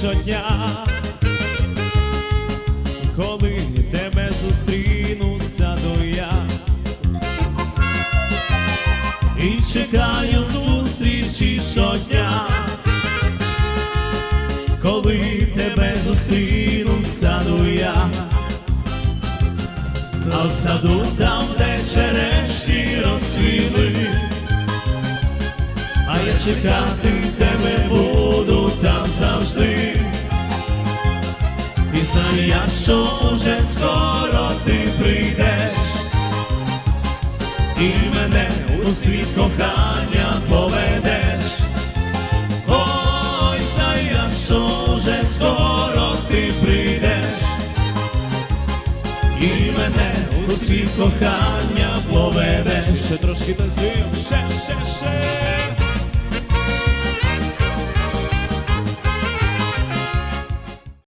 щодня, коли тебе зустріну, сяду я. І чекаю зустрічі щодня, коли тебе зустріну, сяду я, а в саду там, де черешні розсвіли, а я чекати Η σανιά σώζε τι πρίτες Είμαι δε ουσίχο χάνια πομέτες Ω, η σανιά τι πρίτες Είμαι δε ουσίχο χάνια πομέτες Σε τρόσχη τα ζύμου, σε, σε, σε, σε.